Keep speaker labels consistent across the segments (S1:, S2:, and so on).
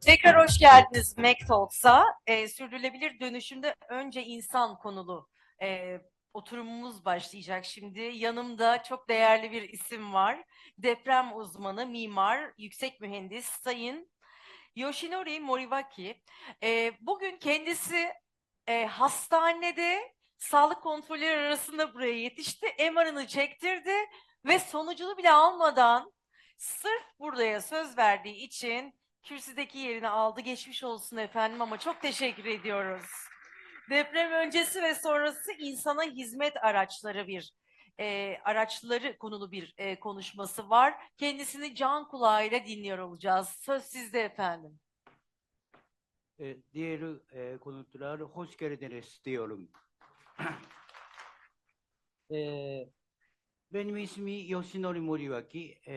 S1: Tekrar hoş geldiniz MacTalks'a. Ee, sürdürülebilir dönüşümde önce insan konulu e, oturumumuz başlayacak şimdi. Yanımda çok değerli bir isim var. Deprem uzmanı, mimar, yüksek mühendis Sayın Yoshinori Moriwaki. Ee, bugün kendisi e, hastanede sağlık kontrolleri arasında buraya yetişti. MR'ını çektirdi ve sonucunu bile almadan sırf buraya söz verdiği için kürsüdeki yerini aldı. Geçmiş olsun efendim ama çok teşekkür ediyoruz. Deprem öncesi ve sonrası insana hizmet araçları bir e, araçları konulu bir e, konuşması var. Kendisini can kulağıyla dinliyor olacağız. Söz sizde efendim.
S2: E, diğer e, konuklar hoş geldiniz diyorum. e, benim ismi Yoshinori Moriwaki. E,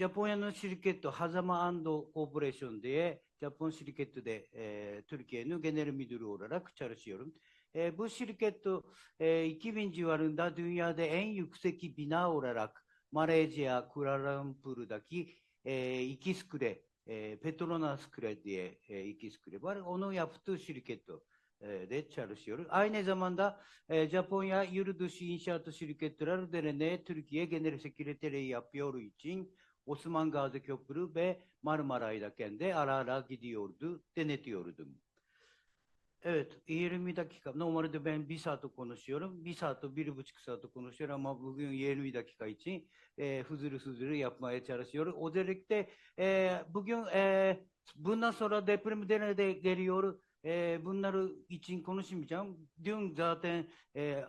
S2: ジャポン屋のシリケット、ハザマコーポレーションで、ジャポンシリケットで、えー、トルキエのゲネルミドルオーララクチャルシオルム。えー、ブシリケット、えー、イキビンジワルンダドゥンヤでエンユクセキビナオララク、マレージア、クラランプルダキ、えー、イキスクレ、えー、ペトロナスクレディエ、えー、イキスクレバル、オノヤプトゥシリケット、えー、レチャルシオル。アイネザマンダ、えー、ジャ e, Japonya Yurduş İnşaatı Şirketler Derneği Türkiye Osman Gazi Köprü ve Marmaray'dakende ara ara gidiyordu, denetiyordum. Evet, 20 dakika. Normalde ben bir saat konuşuyorum. Bir saat, bir buçuk saat konuşuyorum ama bugün 20 dakika için e, huzuru huzuru yapmaya çalışıyorum. Özellikle e, bugün e, bundan sonra deprem de geliyor. E, bunları için konuşmayacağım. Dün zaten e,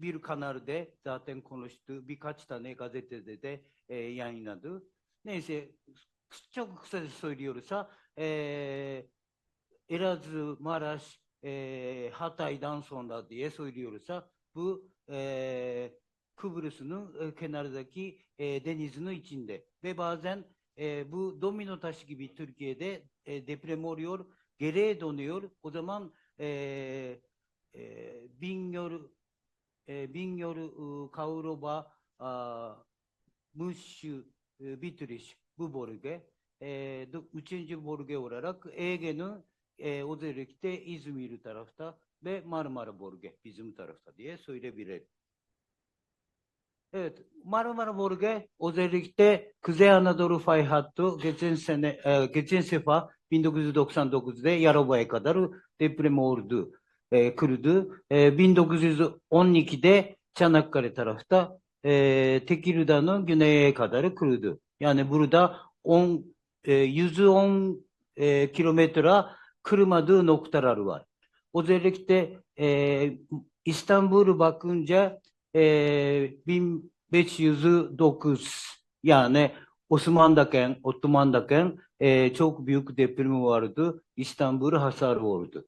S2: bir kanalda zaten konuştu. Birkaç tane gazetede de e, yayınladı. ねえせくっちゃくくさでそいりよるさえー、エラズマラシえー、ハタイダンソンだってえそいりよるさぶえー、クブルスのケナルザキ、えー、デニズの一員でベバーゼン、えー、ブドミノタシキビトルケエで、えー、デプレモリオルゲレードのよるオざマン、えーえー、ビンヨル、えー、ビンヨルカウロバあムッシュ Bitiriş bu bölge. E, üçüncü bölge olarak Ege'nin e, özellikle İzmir tarafta ve Marmara bölge bizim tarafta diye söyleyebilirim. Evet, Marmara bölge özellikle Kuzey Anadolu fay hattı geçen sene, e, geçen sefer 1999'da Yalova'ya kadar deprem oldu, e, kırdı. E, 1912'de Çanakkale tarafta e, Tekirdağ'ın güneye kadar kırdı. Yani burada 10, e, 110 e, kilometre kırmadığı noktalar var. Özellikle e, İstanbul'u bakınca e, 1509 yani Osmanlı'dayken, Ottoman'dayken e, çok büyük depremi vardı. İstanbul hasar oldu.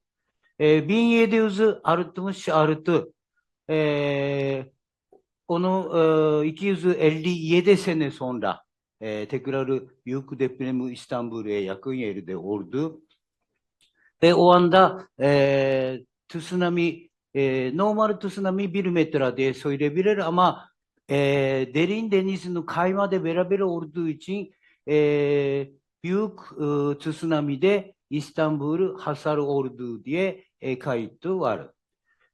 S2: E, 1760 artı e, onu e, 257 sene sonra e, tekrar büyük depremi İstanbul'a yakın yerde oldu. Ve o anda e, tsunami e, normal tsunami 1 metre diye söyleyebilir ama e, derin denizin kaymada beraber olduğu için e, büyük e, tsunami'de İstanbul hasar oldu diye e, kayıtı var.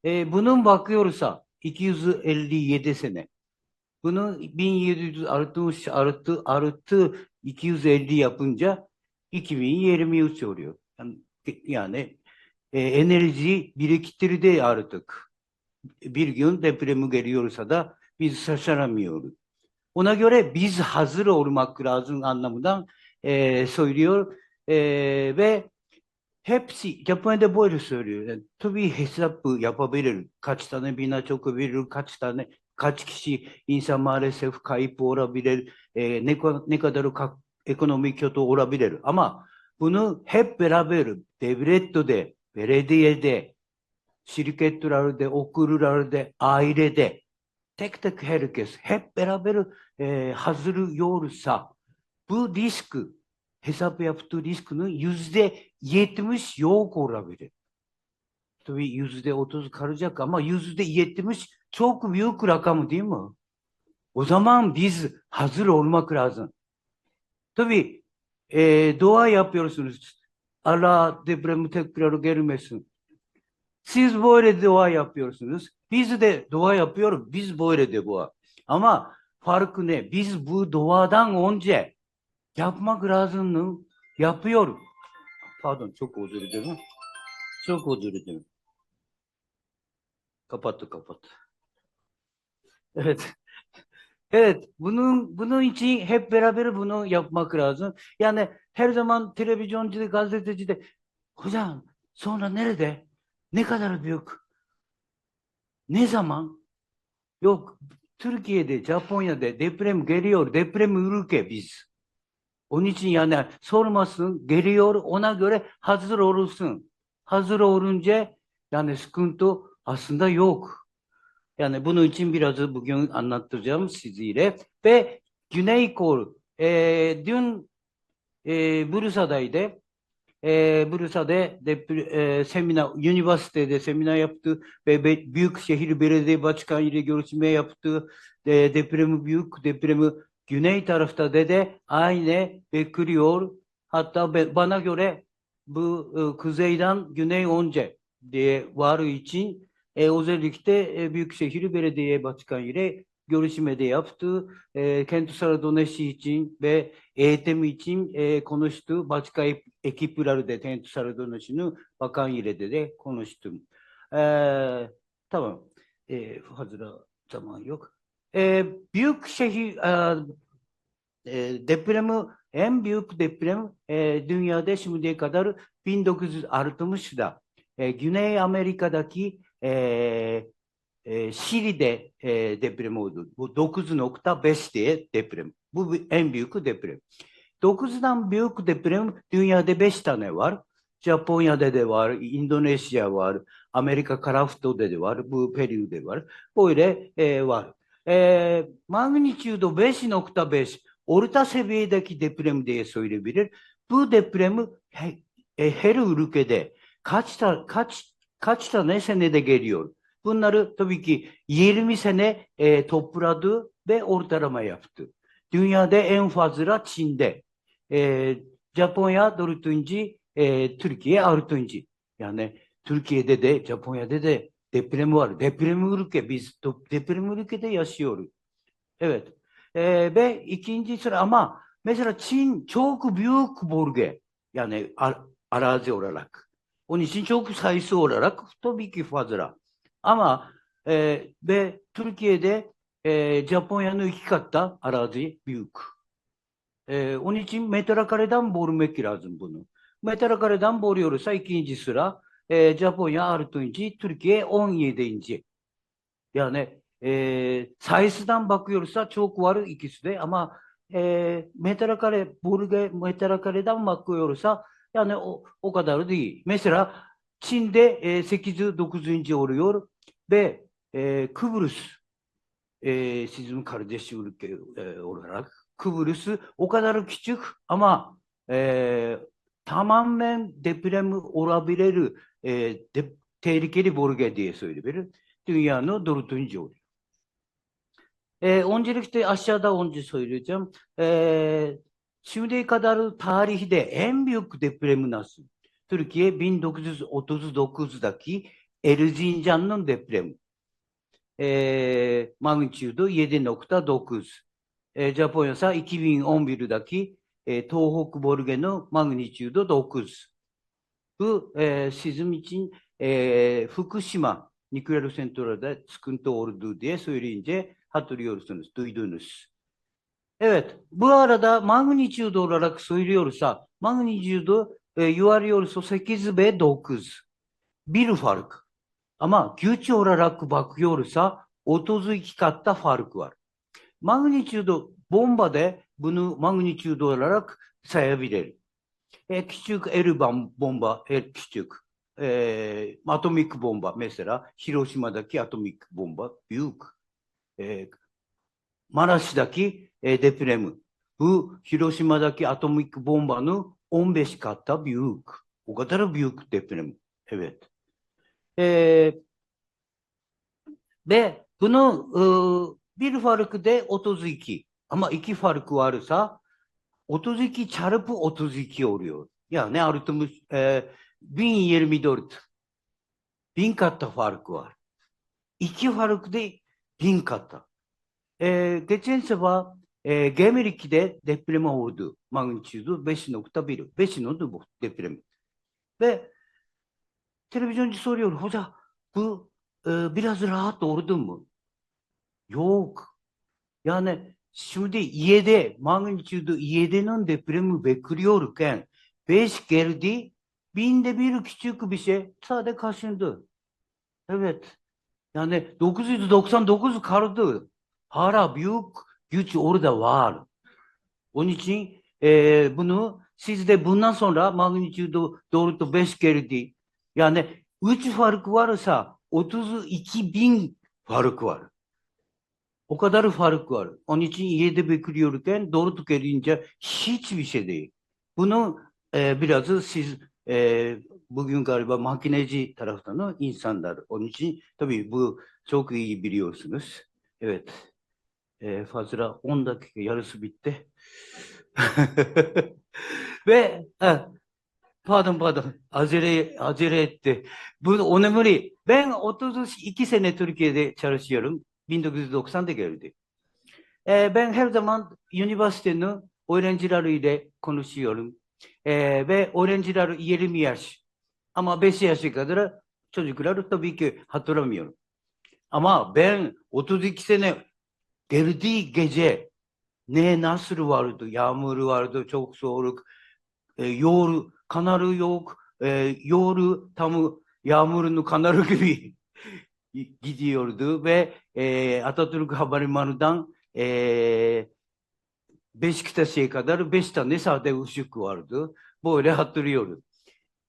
S2: E, bunun bakıyorsa 257 sene. Bunu 1760 artı artı 250 yapınca 2023 oluyor. Yani, yani e, enerji biriktirdi artık. Bir gün depremi geliyorsa da biz şaşıramıyoruz. Ona göre biz hazır olmak lazım anlamından e, söylüyor E, ve ヘプシ、ジャパンデボイルスするよね。トビヘスアップ、ヤパビレル、カチタネ、ビナチョクビレル、カチタネ、カチキシ、インサマーレセフ、カイプ、オラビレル、え、ネ,コネカダルカ、エコノミキョト、オラビレル。アマ、ブヌ、ヘッペラベル、デビレットで、ベレディエで、シリケットラルで、オクルラルで、アイレで、テクテクヘルケス、ヘッペラベル、え、ハズルヨールサ、ブディスク、ヘサプヤプトディスクのユズで、yetmiş yok olabilir. Tabii yüzde otuz kalacak ama yüzde yetmiş çok büyük rakam değil mi? O zaman biz hazır olmak lazım. Tabii e, dua yapıyorsunuz. Allah depremi tekrar gelmesin. Siz böyle dua yapıyorsunuz. Biz de dua yapıyoruz. Biz böyle de dua. Ama farkı ne? Biz bu duadan önce yapmak lazım. Yapıyor. Pardon çok özür dilerim. Çok özür dilerim. Kapattı kapattı. Evet. Evet, bunun bunun için hep beraber bunu yapmak lazım. Yani her zaman televizyoncuda, gazetecide hocam sonra nerede? Ne kadar büyük? Ne zaman? Yok, Türkiye'de, Japonya'da deprem geliyor. Deprem ülke biz. Onun için yani sormasın, geliyor ona göre hazır olursun. Hazır olunca yani sıkıntı aslında yok. Yani bunun için biraz bugün anlatacağım sizlere. Ve Güney Kore, e, dün e, Bursa'daydı. E, Bursa'da depre- e, seminer, üniversitede seminer yaptı ve be- Büyükşehir Belediye Başkanı ile görüşme yaptı. E, depremi büyük, depremi güney tarafta da de aynı bekliyor. Hatta be- bana göre bu e, kuzeyden güney önce diye var için e, özellikle e, Büyükşehir Belediye Başkanı ile görüşmede yaptı. E, kentsel dönüşüm için ve eğitim için e, konuştu. Başka ek- ekipler de kentsel dönüşümü bakan ile de, de konuştum. E, tamam. E, fazla zaman yok. E, büyük şehir e, e, depremi en büyük deprem e, dünyada şimdiye kadar 1960'da e, Güney Amerika'daki e, e, Şili'de e, deprem oldu. Bu 9.5 diye deprem. Bu en büyük deprem. 9'dan büyük deprem dünyada 5 tane var. Japonya'da da var, İndonezya var, Amerika Karafto'da da var, bu Peru'da var. Böyle e, var. E, magnitudo 5.5 orta seviyedeki deprem diye söyleyebilir. Bu depremi he- e, her ülkede kaç ta, kaç kaç tane senede geliyor. Bunları tabii ki 20 sene e, topladı ve ortalama yaptı. Dünyada en fazla Çin'de. E, Japonya dördüncü, e, Türkiye altıncı. Yani Türkiye'de de Japonya'da da デプレムワール、デプレムウルケ、ビズとデプレムウルケでヤシオル。えべ、えー、べ、いきんじすら、あま、めすら、ちん、ちょうくびゅうくぼるげ、やね、あらぜおららく。おにしんちょーくさいすおららく、ふとびきファズラ。あま、えー、べ、トルキエで、え、ジャポンやの生き方、あらぜびゅうく。えー、おにちん、めたらかれだんぼるめきらずんぶぬ。めたらかれだんぼるよるさ、いきんじすら、e, Japonya altıncı, Türkiye on yedinci. Yani e, sayısından bakıyorsa çok var ikisi de ama e, metrekare bölge metrekareden bakıyorsa yani o, o kadar değil. Mesela Çin'de e, 8. 9. oluyor ve e, Kıbrıs e, sizin kardeş ülke e, olarak Kıbrıs o kadar küçük ama e, tamamen deprem olabilir e, de, tehlikeli bölge diye söyleyebilir. Dünyanın dördüncü oluyor. E, öncelikle aşağıda önce söyleyeceğim. E, şimdiye kadar tarihte en büyük depremi nasıl? Türkiye 1939'daki Erzincan'ın depremi. E, magnitudo 7.9. E, Japonya ise 2011'daki e, Tohoku bölgenin magnitudo 9. 部、え、沈み地、えー、福島、ニクラルセントラで、スクントオルドゥディエスウリンジェ、ハトリオルソンス、ドゥイドゥヌス。えっと、ブアラダ、マグニチュードララクスウィリオルサ、マグニチュード、えー、ユアリオルソ、セキズベ、ドークズ、ビルファルク。あま、ギューチオララック、バクヨルサ、マグニチュード、ボンバで、ブヌ、マグニチュードララク、サヤビレル。エキチュー、エルバン、ボンバー、エキチュク、え、アトミックボンバー、メセラ、広島だけアトミックボンバー、ビューク、え、マラシだけ、え、デプレム、ブ、広島だけアトミックボンバーのオンベシカッタ、ビューク、オカタラビューク、デプレム、ヘベット。えー、で、この、ビルファルクで音づき、あま、息ファルクはあるさ、32 çarpı 32 oluyor. Yani artımız e, 1024. Bin katta fark var. İki fark değil, bin katta. E, geçen sefer e, G2'de deprem oldu. Magnitudo 5.1. 5 oldu bu deprem. Ve televizyoncu soruyor, hoca bu e, biraz rahat oldu mu? Yok. Yani şimdi 7, magnitudo 7'nin depremi bekliyorken 5 geldi, binde bir küçük bir şey sadece kaşındı. Evet. Yani 999 kaldı. Hala büyük güç orada var. Onun için e, bunu siz de bundan sonra magnitudo doğrultu 5 geldi. Yani 3 fark varsa 32 bin fark var. O kadar fark var. Onun için 7 bekliyorken doğrultu gelince hiçbir şey değil. Bunu e, biraz siz e, bugün galiba makineci taraftan insanlar. Onun için tabii bu çok iyi biliyorsunuz. Evet. E, fazla 10 dakika yarısı bitti. Ve ha, pardon pardon acele acele etti. Bu önemli. Ben 32 sene Türkiye'de çalışıyorum. 1990'da geldi. E, ben her zaman üniversitenin öğrencileriyle konuşuyorum. E, ve öğrenciler 20 yaş. Ama 5 yaşa kadar çocukları tabii ki hatırlamıyorum. Ama ben 32 sene geldiği gece ne nasıl vardı? Yağmur vardı, çok soğuk. E, yol, kanalı yok. E, yolu tam yağmurun kanalı gibi gidiyordu ve e, Atatürk Havalimanı'ndan e, Beşiktaş'a kadar beş tane sade ışık vardı. Böyle hatırlıyorum.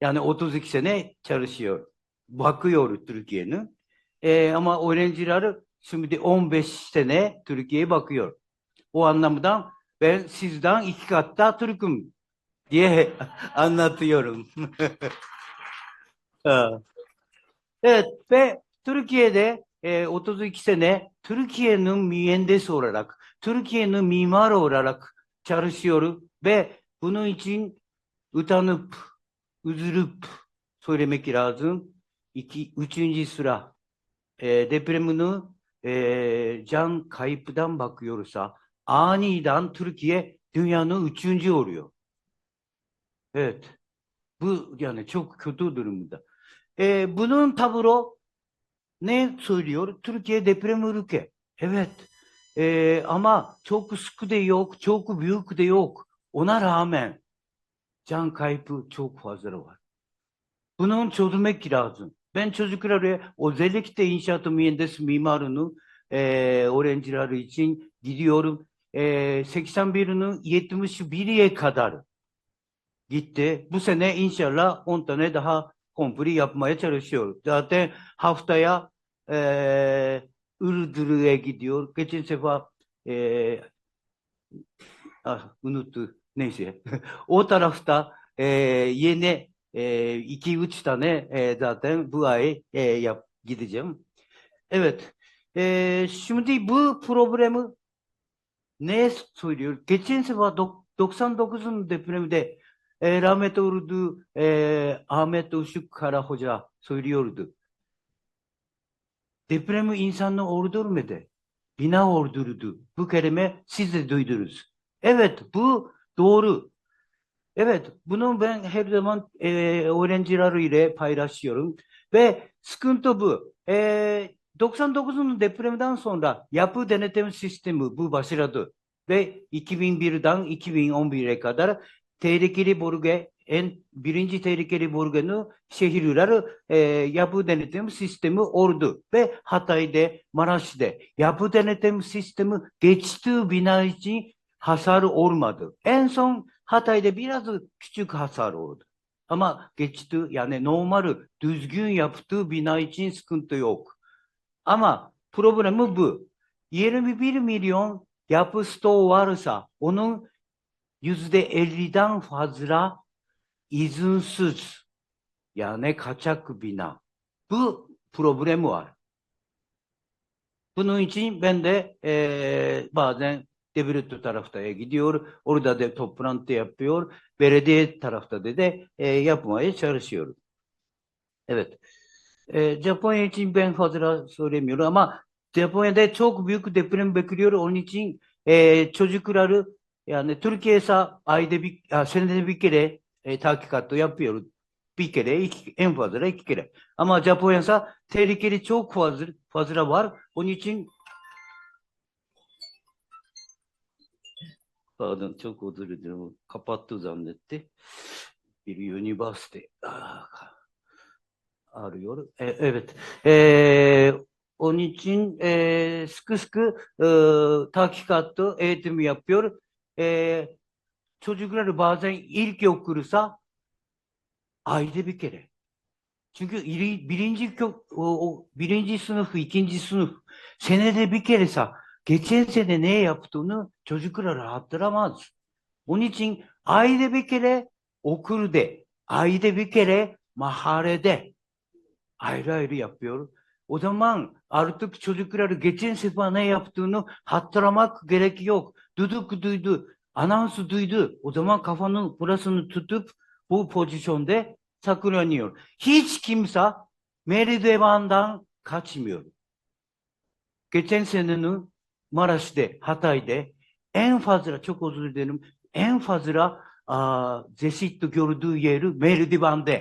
S2: Yani 32 sene çalışıyor. Bakıyor Türkiye'nin. E, ama öğrenciler şimdi 15 sene Türkiye'ye bakıyor. O anlamda ben sizden iki katta Türk'üm diye anlatıyorum. Evet ve Türkiye'de e, 32 sene Türkiye'nin mühendis olarak, Türkiye'nin mimar olarak çalışıyorum ve bunun için utanıp, üzülüp söylemek lazım. İki, üçüncü sıra e, depremini e, can kayıptan bakıyorsa aniden Türkiye dünyanın üçüncü oluyor. Evet. Bu yani çok kötü durumda. E, bunun tablo ne söylüyor? Türkiye deprem ülke. Evet. E, ama çok sıkı da yok, çok büyük de yok. Ona rağmen can kaybı çok fazla var. Bunun çözmek lazım. Ben çocuklara özellikle inşaat mühendis mimarını e, öğrenciler için gidiyorum. E, 81'inin 71'e kadar gitti. Bu sene inşallah 10 tane daha komple yapmaya çalışıyor. Zaten haftaya e, Iğdır'a gidiyor. Geçen sefer e, ah, unuttu. Neyse. o tarafta e, yeni e, iki üç tane e, zaten bu ay e, yap, gideceğim. Evet. E, şimdi bu problemi ne söylüyor? Geçen sefer dok- 99'un depreminde e, rahmet oldu e, Ahmet Uşuk Kara Hoca söylüyordu. Depremi insanı öldürmedi. Bina öldürdü. Bu kelime siz de duydunuz. Evet bu doğru. Evet bunu ben her zaman e, öğrencilerle paylaşıyorum. Ve sıkıntı bu. E, 99'un depreminden sonra yapı denetim sistemi bu başladı. Ve 2001'den 2011'e kadar tehlikeli bölge en birinci tehlikeli bölgenin şehirler e, yapı denetim sistemi oldu ve Hatay'da, Maraş'ta yapı denetim sistemi geçtiği bina için hasar olmadı. En son Hatay'da biraz küçük hasar oldu. Ama geçti yani normal düzgün yaptığı bina için sıkıntı yok. Ama problemi bu. 21 milyon yapı stoğu varsa onun %50'den fazla イズンスーツ、屋根カチャクビナ、ブ、プロブレムある。ぶのいちん、べんで、えバ、ーぜン、デビルトタラフタエギディオール、オルダデトップランテヤピオル、ベレデタラフタデデ、え、ヤプマエシャルシオル。えべ、ー、と。え、ジャポンエイチンベンファズラソレミュラ、まあ、ジャポンエデチョークビュークデプレムベクリオールオニチン、え、チョジクラル、やね、トルケーサ、アイデビ、あ、セネデビケレ、e, takikatı yapıyor. Bir kere, iki, en fazla iki kere. Ama Japonya ise tehlikeli çok fazla, fazla var. Onun için Pardon çok özür dilerim. Kapattı zannetti. Bir üniversite arıyor. E, evet. E, onun için e, sıkı sıkı e, takikatı eğitimi yapıyor. E, çocukları bazen ilk okursa ayda bir kere. Çünkü birinci o, birinci sınıf, ikinci sınıf senede bir kere sa geçen sene ne yaptığını çocuklar hatırlamaz. Onun için ayda bir kere okur de, ayda bir kere mahallede ayrı ayrı yapıyor. O zaman artık çocukları geçen sefer ne yaptığını hatırlamak gerek yok. Duduk duydu, anonsu duydu. O zaman kafanın burasını tutup bu pozisyonda saklanıyor. Hiç kimse merdivandan kaçmıyor. Geçen senenin Maraş'ta, Hatay'da en fazla, çok özür dilerim, en fazla aa, cesit gördüğü yeri merdivanda.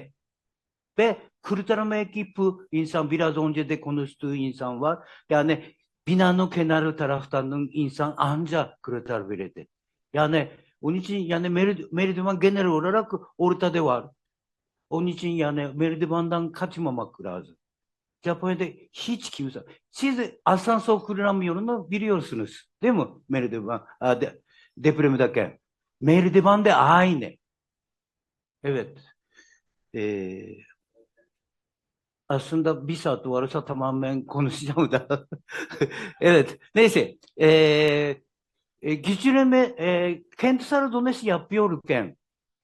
S2: Ve kurtarma ekibi insan, biraz önce de konuştuğu insan var. Yani binanın kenarı taraftan insan ancak kurtarabilir. Yani onun için yani meri, meridiven genel olarak ortada var. Onun için yani merdivandan kaçmamak lazım. Japonya'da hiç kimse. Siz asansör kullanmıyorunu biliyorsunuz. Değil mi? Merdiven, de, depremdeyken. Merdiven de aynı. Evet. Ee, aslında bir saat varsa tamamen konuşacağım da. evet. Neyse. Ee, え、ギチレンメ、え、ケンツサルドネシ기준에캔트사르도네시옆이오르겐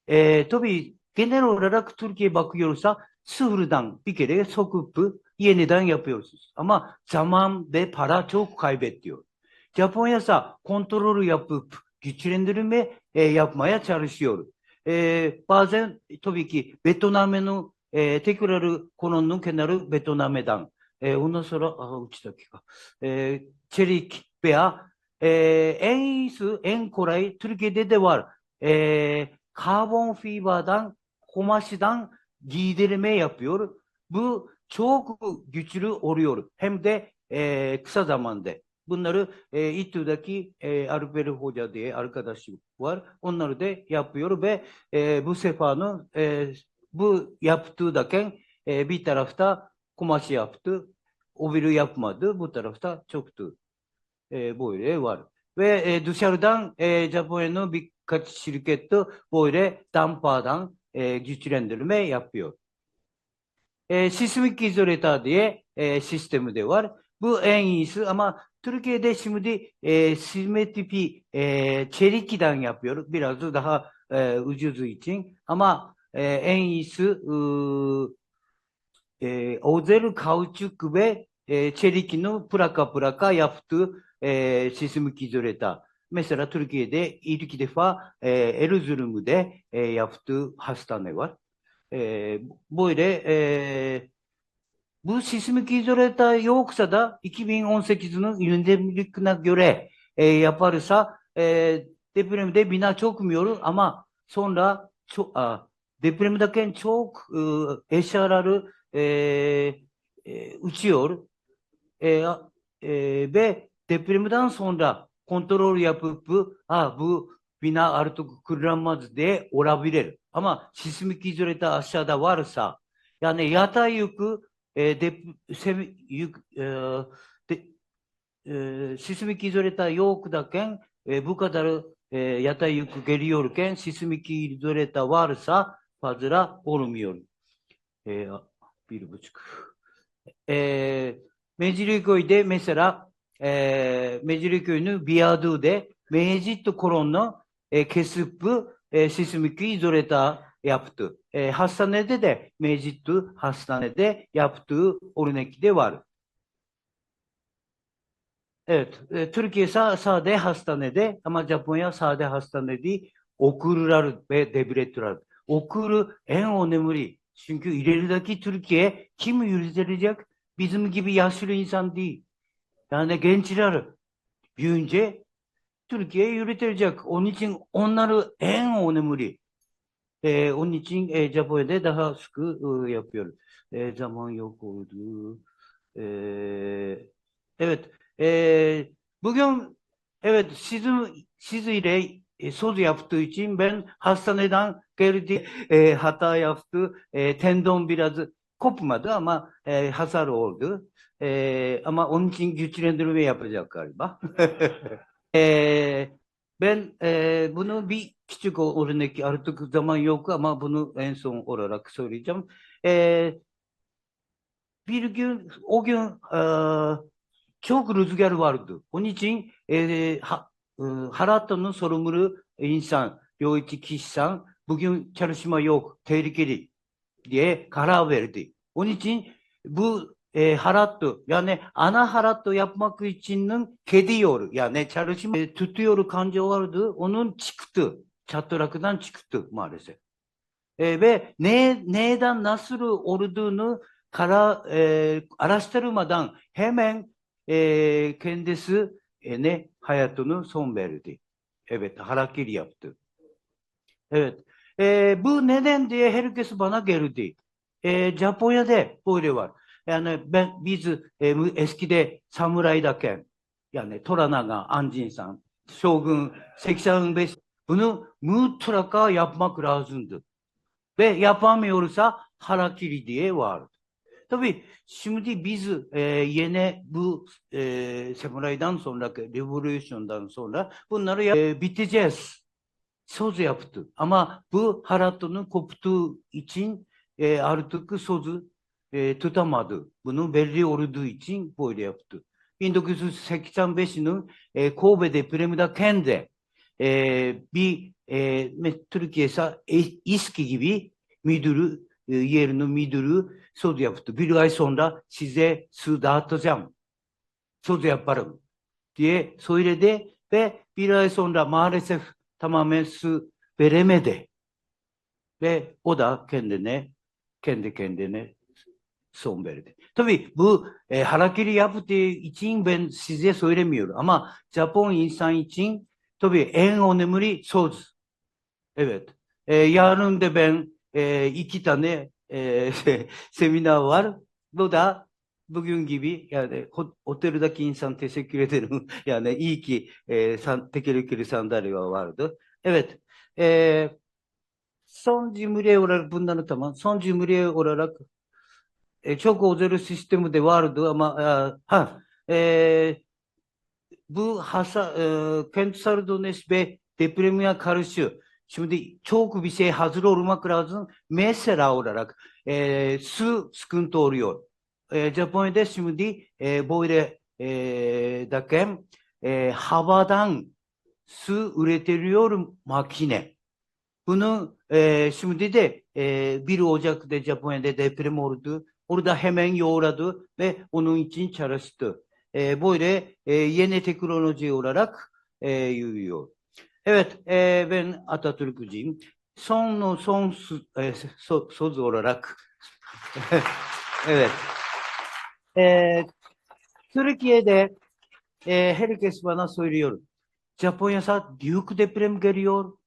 S2: 에토비게네로라락투르키바크요르사스후르당비케레소급부이에네당あ이오르스아마자만베바라초크카이베ヨルジャポンヤサ、コントロールヤやぷプ、ギチレンデルメ、えヤ、やマまやチャルシオル。えー、バーゼン、トビキ、ベトナメの、え、テクラル、コロンのケナルベトナメダン。えー、おソラ、あ、ウチだけか。え、チェリーキッペア、e, en iyisi, en kolayı Türkiye'de de var. E, karbon fiberden, kumaştan giydirme yapıyor. Bu çok güçlü oluyor. Hem de e, kısa zamanda. Bunları e, İTÜ'deki e, Alper Hoca diye arkadaşım var. Onları da yapıyor ve e, bu sefanın e, bu yaptığı daken e, bir tarafta kumaş yaptı. O biri yapmadı. Bu tarafta çoktu. E, böyle var. Ve e, dışarıdan e, Japonya'nın birkaç şirketi böyle dampadan e, güçlendirme yapıyor. E, sismik izolatör diye e, sistemi de var. Bu en iyisi ama Türkiye'de şimdi e, silme tipi e, çelikten yapıyor. Biraz da daha e, ucuz için. Ama e, en iyisi e, e, özel kauçuk ve e, çelikinin plaka plaka yaptığı e, sismik izolatör. Mesela Türkiye'de ilk defa e, Erzurum'da e, yaptığı hastane var. E, böyle e, bu sismik izolatör yoksa da 2018'in yönetmelikine göre e, yaparsa e, depremde bina çökmüyor ama sonra çok, a, depremdeyken çok e, eşyaları e, e, uçuyor e, e, ve depremden sonra kontrol yapıp ha bu bina artık kullanmaz diye olabilir. Ama sismik izolatör aşağıda varsa yani yatay yükü e, dep sev, yük, e, de, e, sismik izolatör yok daken e, bu kadar e, yatay yük geliyorken sismik izolatör varsa fazla olmuyor. E, bir buçuk. E, Mecidiköy'de mesela e, Mecidiköy'ün Biyadu'de mecit kolonu e, kesip e, sismik izolatör yaptı. E, hastanede de mecittu hastanede yaptığı örnek de var. Evet, e, Türkiye sa- sade hastanede ama Japonya sade hastane değil, okullar ve devletler. Okulu en önemli. Çünkü ilerideki Türkiye kim yürütecek? Bizim gibi yaşlı insan değil. Yani gençler büyüyünce Türkiye yürütecek. Onun için onları en önemli. E, onun için e, Japonya'da daha sıkı e, yapıyor. E, zaman yok oldu. E, evet. E, bugün evet sizin siz ile e, söz yaptığı için ben hastaneden geldi e, hata yaptı. E, tendon biraz コップまでは、まあ、え、ハサルオール、え、あまあ、オンチん、ギュチレンドルウェイアプジャックあれば、えー、ベン、え、ブヌービ、キチュコ、オルネキ、アルトク、ザマンヨーク、アマ、ブヌ、エンソン、オララクソリジャム、え、ビルギュン、オギュン、あチョーク、ルズギャルワールド、オニチン、え、は、う、ハラトトのソルムル、インサン、リョウイチ、キシサン、ブギュン、チャルシマヨーク、テイリキリ、 예, 가라웰 디. 오늘 진, 무, 에, 하라 뚜, 야 네, 아나 하라뚜 yapmak için gediyor. Yani çalışma e, tutuyor kanji vardı. Onun çıktı. Çatırakıdan çıktı maalesef. E, ve ne, neyden nasıl olduğunu kara, e, araştırmadan hemen e, kendisi e, ne hayatını son verdi. Evet, harakiri yaptı. Evet. え、ブーネネンディエヘルケスバナゲルディ、え、ジャポン屋でポイレワル、あのベビズ、えー、エスキでサムライダケン、やね、トラナガン、アンジンさん、将軍、セキサウンベス、ブヌ、ムートラカ、ヤプマクラーズンド。で、ヤプアミオルサ、ハラキリディエワール。たび、シムディ・ビズ、え、イエネ・ブ、えー、セムライ・ダンソンラケ、レボリューション・ダンソンラ、ブンナルヤ、えー、ビティジェス。Söz yaptı. Ama bu Haratto'nun koptuğu için e, artık sözü e, tutamadı. Bunu belli olduğu için böyle yaptı. 1985'nin e, Kobe depreminden de e, bir e, me- Türkiye sa- e, İSKİ gibi müdürü, e, yerinin müdürü söz yaptı. Bir ay sonra size su dağıtacağım. Söz yaparım diye söyledi ve bir ay sonra maalesef たまめすべれめで。で、おだ、けんでね。けんでけんでね。そんべるで。とび、ぶ、え、はらきりやぶて、いちんべん、しぜそいれみよる。あま、ジャポンいんさんいちん。とび、えんおねむり、そうず。えべと。え、やるんでべん、えい、きたね、えー、セミナーわる。どうだ bugün gibi yani ho- oteldeki insan teşekkür ederim. Yani iyi ki e, san, tekerlekli sandalye vardı. Evet. E, son cümle olarak bundan tamam. Son cümle olarak e, çok özel sistemi de vardı ama e, ha e, bu hasa e, kentsel dönüşme depremine karşı şimdi çok bir şey hazır olmak lazım. Mesela olarak e, su sıkıntı oluyor. E, Japonya'da şimdi e, böyle e, derken e, havadan su üretiliyor makine. Bunu e, şimdi de e, 1 Ocak'ta Japonya'da deprem oldu. Orada hemen yoğladı ve onun için çalıştı. E, böyle e, yeni teknoloji olarak e, yürüyor. Evet, e, ben Atatürk'cüyüm. Son son e, so- söz olarak evet. E, Türkiye'de e, herkes bana söylüyor. Japonya'da büyük deprem geliyor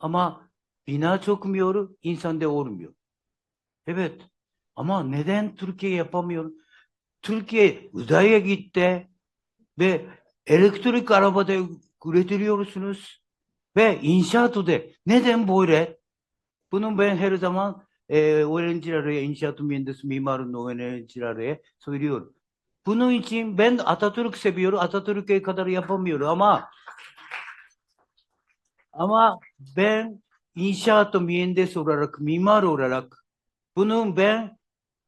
S2: ama bina çökmüyor, insan da olmuyor. Evet. Ama neden Türkiye yapamıyor? Türkiye uzaya gitti ve elektrik arabada üretiliyorsunuz ve inşaatı da neden böyle? Bunun ben her zaman e, öğrencilere, inşaat mühendisi mimarın öğrencilere söylüyorum. Bunun için ben Atatürk seviyorum, Atatürk'e kadar yapamıyorum ama ama ben inşaat mühendisi olarak, mimar olarak bunun ben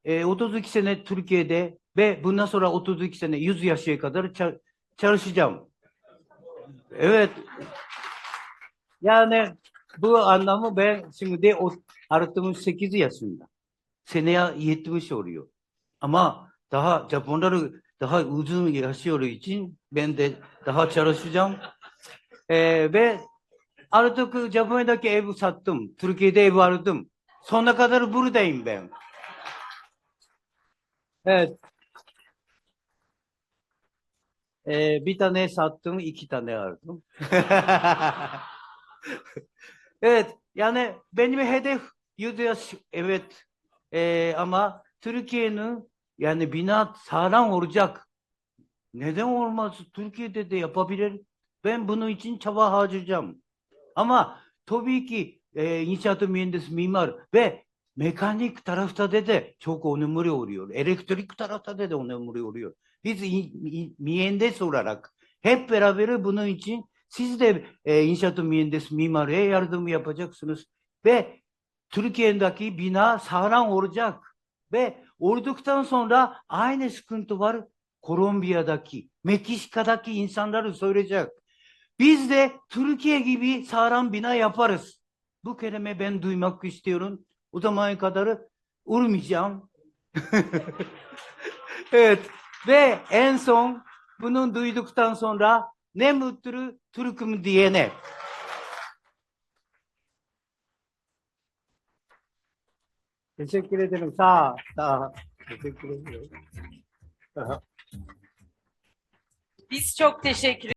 S2: e, 32 sene Türkiye'de ve bundan sonra 32 sene 100 yaşa kadar ça- çalışacağım. Evet. Yani bu anlamı ben şimdi o artık 8 yaşında. Seneye 70 oluyor. Ama daha Japonları daha uzun yaşıyor için ben de daha çalışacağım. Ee, ve artık Japonya'daki ev sattım. Türkiye'de ev aldım. Sonuna kadar buradayım ben. Evet. Ee, bir tane sattım, iki tane aldım. Evet, yani benim hedef yaş, evet. Ee, ama Türkiye'nin yani bina sağlam olacak. Neden olmaz? Türkiye'de de yapabilir. Ben bunun için çaba harcayacağım. Ama tabii ki e, inşaat mühendis, mimar ve mekanik tarafta da de çok önemli oluyor. Elektrik tarafta da de önemli oluyor. Biz mühendis olarak hep beraber bunun için siz de e, inşaat mühendis, mimariye yardım yapacaksınız ve Türkiye'deki bina sağlam olacak ve olduktan sonra aynı sıkıntı var Kolombiya'daki, Meksika'daki insanları söyleyecek. Biz de Türkiye gibi sağlam bina yaparız. Bu kelime ben duymak istiyorum. O zamana kadar urmayacağım. evet. Ve en son bunu duyduktan sonra ne mutlu Türk'üm diyene. Teşekkür ederim. Sağ ol, sağ ol. Teşekkür ederim.
S1: Biz çok teşekkür